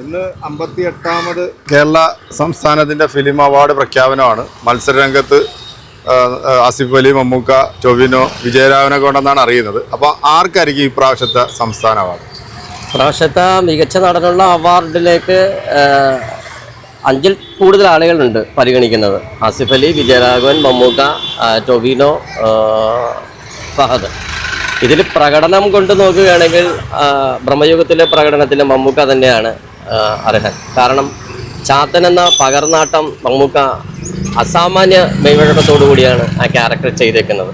ഇന്ന് അമ്പത്തി എട്ടാമത് കേരള സംസ്ഥാനത്തിന്റെ ഫിലിം അവാർഡ് പ്രഖ്യാപനമാണ്. മത്സരരംഗത്ത് ആസിഫ് അലി മമ്മൂക്ക ടൊവിനോ വിജയരാഘവനൊക്കെ ഉണ്ടെന്നാണ് അറിയുന്നത്. അപ്പോൾ ആർക്കായിരിക്കും ഈ പ്രാവശ്യത്തെ സംസ്ഥാന അവാർഡ്? പ്രാവശ്യത്തെ മികച്ച നടനുള്ള അവാർഡിലേക്ക് അഞ്ചിൽ കൂടുതൽ ആളുകളുണ്ട് പരിഗണിക്കുന്നത്. ആസിഫ് അലി വിജയരാഘവൻ മമ്മൂക്ക ടൊവിനോ ഫഹദ്. ഇതിൽ പ്രകടനം കൊണ്ട് നോക്കുകയാണെങ്കിൽ ബ്രഹ്മയുഗത്തിലെ പ്രകടനത്തിൽ മമ്മൂക്ക തന്നെയാണ് അർഹൻ. കാരണം ചാത്തൻ എന്ന പകർനാട്ടം മമ്മൂക്ക അസാമാന്യ മെയ്വഴക്കത്തോടു കൂടിയാണ് ആ ക്യാരക്ടർ ചെയ്തേക്കുന്നത്.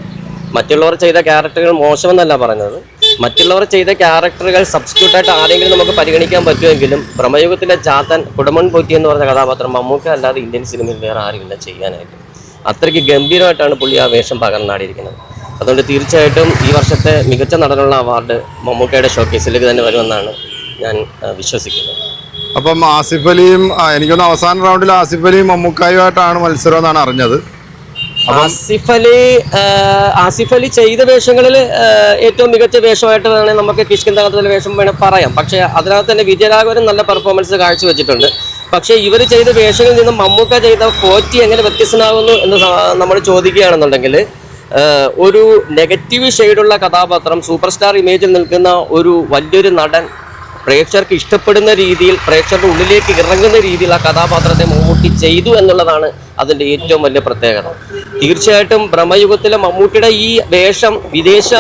മറ്റുള്ളവർ ചെയ്ത ക്യാരക്ടറുകൾ മോശമെന്നല്ല പറഞ്ഞത്. മറ്റുള്ളവർ ചെയ്ത ക്യാരക്ടറുകൾ സബ്സ്റ്റിറ്റ്യൂട്ടായിട്ട് ആരെങ്കിലും നമുക്ക് പരിഗണിക്കാൻ പറ്റുമെങ്കിലും ബ്രഹ്മയുഗത്തിലെ ചാത്തൻ കുടമൺ പോറ്റി എന്ന് പറഞ്ഞ കഥാപാത്രം മമ്മൂക്ക അല്ലാതെ ഇന്ത്യൻ സിനിമയിൽ വേറെ ആരുമില്ല ചെയ്യാനായിട്ട്. അത്രയ്ക്ക് ഗംഭീരമായിട്ടാണ് പുള്ളി ആ വേഷം പകർന്നാടിയിരിക്കുന്നത്. അതുകൊണ്ട് തീർച്ചയായിട്ടും ഈ വർഷത്തെ മികച്ച നടനുള്ള അവാർഡ് മമ്മൂക്കയുടെ ഷോക്കേസിലേക്ക് തന്നെ വരുമെന്നാണ് ഞാൻ വിശ്വസിക്കുന്നത്. അപ്പം ആസിഫ് അലിയും എനിക്കൊന്ന് അവസാന റൗണ്ടിൽ ആസിഫ് അലിയും മമ്മൂക്കായുമായിട്ടാണ് മത്സരം എന്നാണ് അറിഞ്ഞത്. ആസിഫ് അലി ആസിഫ് അലി ചെയ്ത വേഷങ്ങളിൽ ഏറ്റവും മികച്ച വേഷമായിട്ട് വേണമെങ്കിൽ നമുക്ക് കിഷ്കിന്തകത്തിലെ വേഷം വേണേൽ പറയാം. പക്ഷെ അതിനകത്ത് തന്നെ വിജയരാഘവനും നല്ല പെർഫോമൻസ് കാഴ്ചവെച്ചിട്ടുണ്ട്. പക്ഷേ ഇവർ ചെയ്ത വേഷങ്ങളിൽ നിന്നും മമ്മൂക്ക ചെയ്ത കോറ്റി എങ്ങനെ വ്യത്യസ്തനാകുന്നു എന്ന് നമ്മൾ ചോദിക്കുകയാണെന്നുണ്ടെങ്കിൽ ഒരു നെഗറ്റീവ് ഷെയ്ഡുള്ള കഥാപാത്രം സൂപ്പർ സ്റ്റാർ ഇമേജിൽ നിൽക്കുന്ന ഒരു വലിയൊരു നടൻ പ്രേക്ഷകർക്ക് ഇഷ്ടപ്പെടുന്ന രീതിയിൽ പ്രേക്ഷകരുടെ ഉള്ളിലേക്ക് ഇറങ്ങുന്ന രീതിയിൽ ആ കഥാപാത്രത്തെ മമ്മൂട്ടി ചെയ്തു എന്നുള്ളതാണ് അതിന്റെ ഏറ്റവും വലിയ പ്രത്യേകത. തീർച്ചയായിട്ടും ബ്രഹ്മയുഗത്തിലെ മമ്മൂട്ടിയുടെ ഈ വേഷം വിദേശ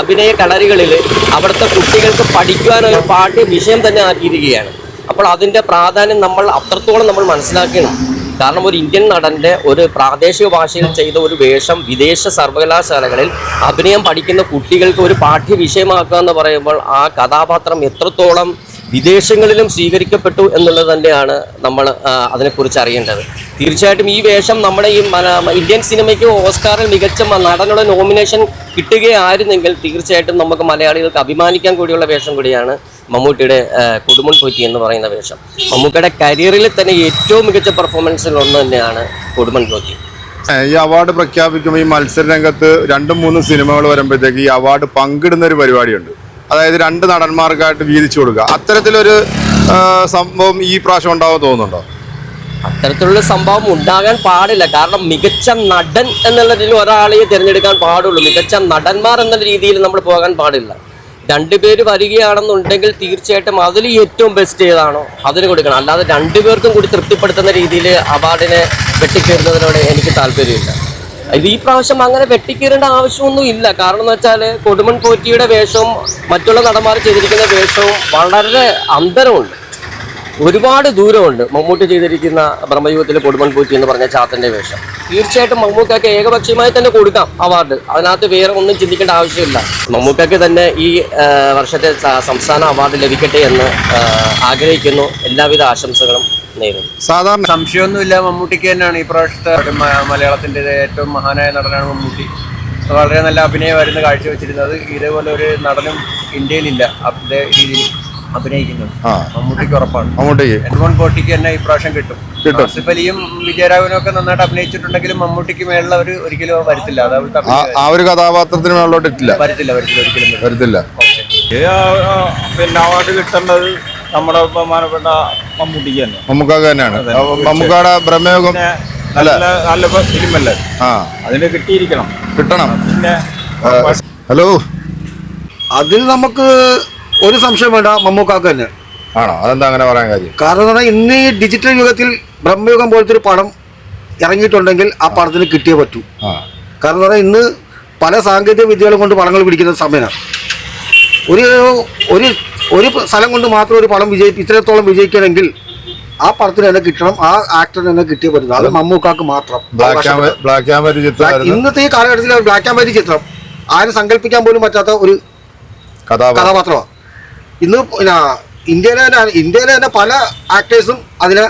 അഭിനയ കളരികളിൽ അവിടുത്തെ കുട്ടികൾക്ക് പഠിക്കുവാനൊരു പാഠ്യ വിഷയം തന്നെ ആക്കിയിരിക്കുകയാണ്. അപ്പോൾ അതിന്റെ പ്രാധാന്യം നമ്മൾ അത്രത്തോളം നമ്മൾ മനസ്സിലാക്കണം. കാരണം ഒരു ഇന്ത്യൻ നടന്റെ ഒരു പ്രാദേശിക ഭാഷയിൽ ചെയ്ത ഒരു വേഷം വിദേശ സർവകലാശാലകളിൽ അഭിനയം പഠിക്കുന്ന കുട്ടികൾക്ക് ഒരു പാഠ്യ വിഷയമാക്കുക എന്ന് പറയുമ്പോൾ ആ കഥാപാത്രം എത്രത്തോളം വിദേശങ്ങളിലും സ്വീകരിക്കപ്പെട്ടു എന്നുള്ളത് തന്നെയാണ് നമ്മൾ അതിനെക്കുറിച്ച് അറിയേണ്ടത്. തീർച്ചയായിട്ടും ഈ വേഷം നമ്മുടെ ഈ ഇന്ത്യൻ സിനിമയ്ക്ക് ഓസ്കാറിൽ മികച്ച നടനുള്ള നോമിനേഷൻ കിട്ടുകയായിരുന്നെങ്കിൽ തീർച്ചയായിട്ടും നമുക്ക് മലയാളികൾക്ക് അഭിമാനിക്കാൻ കൂടിയുള്ള വേഷം കൂടിയാണ് മമ്മൂട്ടിയുടെ ആ, കൊടുമുൺ പോറ്റി എന്ന് പറയുന്ന വേഷം. മമ്മൂക്കയുടെ കരിയറിൽ തന്നെ ഏറ്റവും മികച്ച പെർഫോമൻസിൽ ഒന്ന് തന്നെയാണ് കുടുമൻ പോറ്റി. ഈ അവാർഡ് പ്രഖ്യാപിക്കുമ്പോൾ ഈ മത്സര രംഗത്ത് രണ്ടും മൂന്നും സിനിമകൾ വരുമ്പോഴത്തേക്ക് ഈ അവാർഡ് പങ്കിടുന്ന ഒരു പരിപാടിയുണ്ട്. അതായത് രണ്ട് നടന്മാർക്കായിട്ട് വീതിച്ചു കൊടുക്കുക. അത്തരത്തിലൊരു സംഭവം ഈ പ്രാവശ്യം ഉണ്ടാവും തോന്നുന്നുണ്ടോ? അത്തരത്തിലുള്ള സംഭവം ഉണ്ടാകാൻ പാടില്ല. കാരണം മികച്ച നടൻ എന്നുള്ളതിൽ ഒരാളെയും തിരഞ്ഞെടുക്കാൻ പാടുള്ളൂ. മികച്ച നടന്മാർ എന്നുള്ള രീതിയിൽ നമ്മൾ പോകാൻ പാടില്ല. രണ്ടുപേര് വരികയാണെന്നുണ്ടെങ്കിൽ തീർച്ചയായിട്ടും അതിൽ ഏറ്റവും ബെസ്റ്റ് ഏതാണോ അതിന് കൊടുക്കണം. അല്ലാതെ രണ്ടുപേർക്കും കൂടി തൃപ്തിപ്പെടുത്തുന്ന രീതിയിൽ അവാർഡിനെ വെട്ടിക്കയറുന്നതിനോട് എനിക്ക് താല്പര്യമില്ല. ഇത് ഈ പ്രാവശ്യം അങ്ങനെ വെട്ടിക്കേറേണ്ട ആവശ്യമൊന്നും ഇല്ല. കാരണം എന്ന് വെച്ചാൽ കൊടുമൺ പോറ്റിയുടെ വേഷവും മറ്റുള്ള നടന്മാർ ചെയ്തിരിക്കുന്ന വേഷവും വളരെ അന്തരമുണ്ട്. ഒരുപാട് ദൂരമുണ്ട്. മമ്മൂട്ടി ചെയ്തിരിക്കുന്ന ബ്രഹ്മയുഗത്തിലെ കൊടുമൺ പൂറ്റി എന്ന് പറഞ്ഞ ചാത്തന്റെ വേഷം. തീർച്ചയായിട്ടും മമ്മൂക്കൊക്കെ ഏകപക്ഷീയമായി തന്നെ കൊടുക്കാം അവാർഡ്. അതിനകത്ത് വേറെ ഒന്നും ചിന്തിക്കേണ്ട ആവശ്യമില്ല. മമ്മൂക്കൊക്കെ തന്നെ ഈ വർഷത്തെ സംസ്ഥാന അവാർഡ് ലഭിക്കട്ടെ എന്ന് ആഗ്രഹിക്കുന്നു. എല്ലാവിധ ആശംസകളും നേരുന്നു. സാധാരണ സംശയമൊന്നുമില്ല. മമ്മൂട്ടിക്ക് തന്നെയാണ് ഈ പ്രാവശ്യത്തെ മലയാളത്തിന്റെ ഏറ്റവും മഹാനായ നടനാണ് മമ്മൂട്ടി. വളരെ നല്ല അഭിനയമായിരുന്നു കാഴ്ചവെച്ചിരുന്നത്. ഇതേപോലെ ഒരു നടനും ഇന്ത്യയിലില്ല. അതേ രീതിയിൽ. അഭിനയിക്കുന്നത് ആ. മമ്മൂട്ടിക്ക് ഉറപ്പാണ്. മമ്മൂട്ടിക്ക്. എഡ്മോൺ പോട്ടിക്ക് തന്നെ ഈ കിട്ടും. കിട്ടും. ആസിഫ് അലിയും വിജയരാഘവനും ഒക്കെ നന്നായിട്ട് അഭിനയിച്ചിട്ടുണ്ടെങ്കിലും മമ്മൂട്ടിക്ക് മേളിൽ അവർ ഒരിക്കലും വരത്തില്ല. അത് അവിടുത്തെ ആ ഒരു കഥാപാത്രത്തിന് വരത്തില്ല വരത്തില്ല ഒരിക്കലും വരത്തില്ല. പിന്നെ അവാർഡ് കിട്ടേണ്ടത് നമ്മുടെ ബഹുമാനപ്പെട്ട മമ്മൂട്ടിക്ക് തന്നെ. മമ്മൂക്കാക്ക് തന്നെയാണ്. മമ്മൂക്കാടെ ബ്രഹ്മയോഗം നല്ല നല്ല ഫിലിമല്ലേ? ആ. അതിന് കിട്ടിയിരിക്കണം. കിട്ടണം. പിന്നെ ഹലോ. അതിൽ നമുക്ക് ഒരു സംശയം വേണ്ട മമ്മൂക്കാക്ക് തന്നെ. ആണോ? അതെന്താ അങ്ങനെ പറയാൻ കാര്യം? കാരണം എന്ന് പറഞ്ഞാൽ ഇന്ന് ഈ ഡിജിറ്റൽ യുഗത്തിൽ ബ്രഹ്മയുഗം പോലത്തെ ഒരു പടം ഇറങ്ങിയിട്ടുണ്ടെങ്കിൽ ആ പടത്തിന് കിട്ടിയേ പറ്റൂ. കാരണം എന്ന് പറഞ്ഞാൽ ഇന്ന് പല സാങ്കേതിക വിദ്യകളും കൊണ്ട് പടങ്ങൾ പിടിക്കുന്ന സമയമാണ് ഒരു ഒരു ഒരു സ്ഥലം കൊണ്ട് മാത്രം ഒരു പടം വിജയി ഇത്രത്തോളം വിജയിക്കണമെങ്കിൽ ആ പടത്തിന് തന്നെ കിട്ടണം ആ ആക്ടറിന് തന്നെ കിട്ടിയേ പറ്റുള്ളൂ അത് മമ്മൂക്കാക്ക് മാത്രം. ഇന്നത്തെ ഈ കാലഘട്ടത്തിൽ ബ്ലാക്ക് ആൻഡ് വൈറ്റ് ചിത്രം. ആരും സങ്കല്പിക്കാൻ പോലും പറ്റാത്ത ഒരു കഥ കഥാപാത്രമാണ് ഇന്ന് ഇന്ത്യയിലെ തന്നെ ഇന്ത്യയിലെ തന്നെ പല ആക്ടേഴ്സും അതിനെ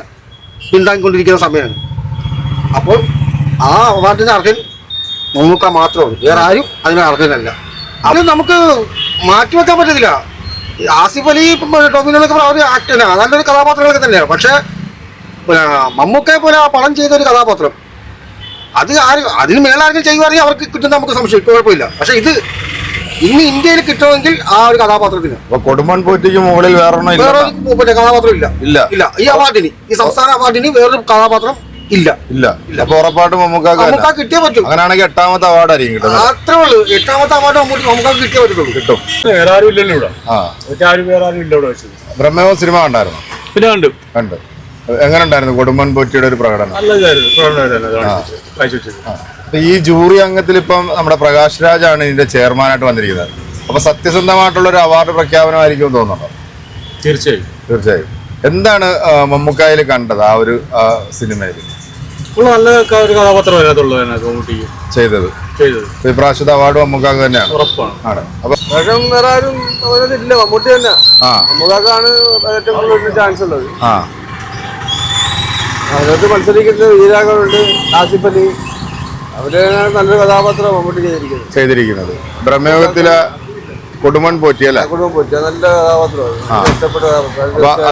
പിന്താങ്ങിക്കൊണ്ടിരിക്കുന്ന സമയമാണ്. അപ്പോൾ ആ അവാർഡിന് അർഹൻ മമ്മൂക്ക മാത്രമാണ്. വേറെ ആരും അതിന് അർഹനല്ല. അത് നമുക്ക് മാറ്റിവെക്കാൻ പറ്റത്തില്ല. ആസിഫ് അലി ടോമിനൊക്കെ അവർ ആക്ടറാണ് നല്ലൊരു കഥാപാത്രങ്ങളൊക്കെ തന്നെയാണ്. പക്ഷേ മമ്മൂക്കയെ പോലെ ആ പണം ചെയ്ത ഒരു കഥാപാത്രം അത് ആരും അതിന് മേലാരെങ്കിലും ചെയ്യുവാണെങ്കിൽ അവർക്ക് കിട്ടുന്ന നമുക്ക് സംശയം. കുഴപ്പമില്ല. പക്ഷേ ഇത് ഇന്ന് ഇന്ത്യയിൽ കിട്ടണമെങ്കിൽ ആ ഒരു കഥാപാത്രത്തിന്. കൊടുമ്പൻ കൊടുമൺ പോറ്റിക്ക് മുകളിൽ വേറെ കഥാപാത്രം ഇല്ല. ഇല്ല. ഇല്ല. ഈ അവാർഡിന് ഈ സംസ്ഥാന അവാർഡിന് വേറൊരു കഥാപാത്രം ഇല്ല. ഇല്ല. അപ്പൊ ഉറപ്പായിട്ടും നമുക്ക് കിട്ടിയേ പറ്റും അങ്ങനെയാണെങ്കിൽ എട്ടാമത്തെ അവാർഡ് ആയിരിക്കും കിട്ടുന്നത് അത്രേ ഉള്ളൂ. എട്ടാമത്തെ അവാർഡ് നമുക്ക് നമുക്ക് കിട്ടിയേ പറ്റുള്ളൂ. കിട്ടും. വേറെ ആരും ഇല്ലല്ലോ ഇവിടെ. ആ. വേറെ ആരും ഇല്ല ഇവിടെ വെച്ചത്. ബ്രഹ്മയോ സിനിമ കണ്ടായിരുന്നു? പിന്നെ കണ്ടു. കണ്ടു. എങ്ങനെ ഉണ്ടായിരുന്നു കൊടുമ്പൻ പൊറ്റിയുടെ ഒരു പ്രകടനം? നല്ല ഇതായിരുന്നു ഈ ജൂറി അംഗത്തിൽ ഇപ്പം നമ്മുടെ പ്രകാശ് രാജാണ് ഇതിന്റെ ചെയർമാനായിട്ട് വന്നിരിക്കുന്നത്. അപ്പൊ സത്യസന്ധമായിട്ടുള്ള ഒരു അവാർഡ് പ്രഖ്യാപനമായിരിക്കും തോന്നുന്നുണ്ടോ? തീർച്ചയായും. തീർച്ചയായും. എന്താണ് മമ്മൂക്കായിൽ കണ്ടത് ആ ഒരു സിനിമയിൽ? നല്ല ഒരു കഥാപാത്രം അതിനകത്തുള്ളത് അതിനകത്ത് മമ്മൂട്ടിക്ക് ചെയ്തത്. ചെയ്തത്. ഇപ്രാവശ്യത്തെ അവാർഡ് മമ്മൂക്കാക്ക് തന്നെയാണ്. ഉറപ്പാണ്. ആണ്. അപ്പൊ വേറെ ആരും ഇല്ല മമ്മൂട്ടി തന്നെ. മമ്മൂക്കാക്കാണ് ഏറ്റവും കൂടുതൽ ചാൻസ് ഉള്ളത്. ആ. അതിനകത്ത് മത്സരിക്കുന്ന വീരാകളുണ്ട് ആസിഫ് അലി നല്ലൊരു കഥാപാത്രം മമ്മൂട്ടി ചെയ്തിരിക്കുന്നത്. ചെയ്തിരിക്കുന്നത്. ബ്രഹ്മയോഗത്തിലെ കൊടുമൺ പോറ്റിയല്ലേ കുടുംബം പറ്റിയ നല്ല കഥാപാത്രമാണ്. ഇഷ്ടപ്പെട്ട കഥാപാത്രം.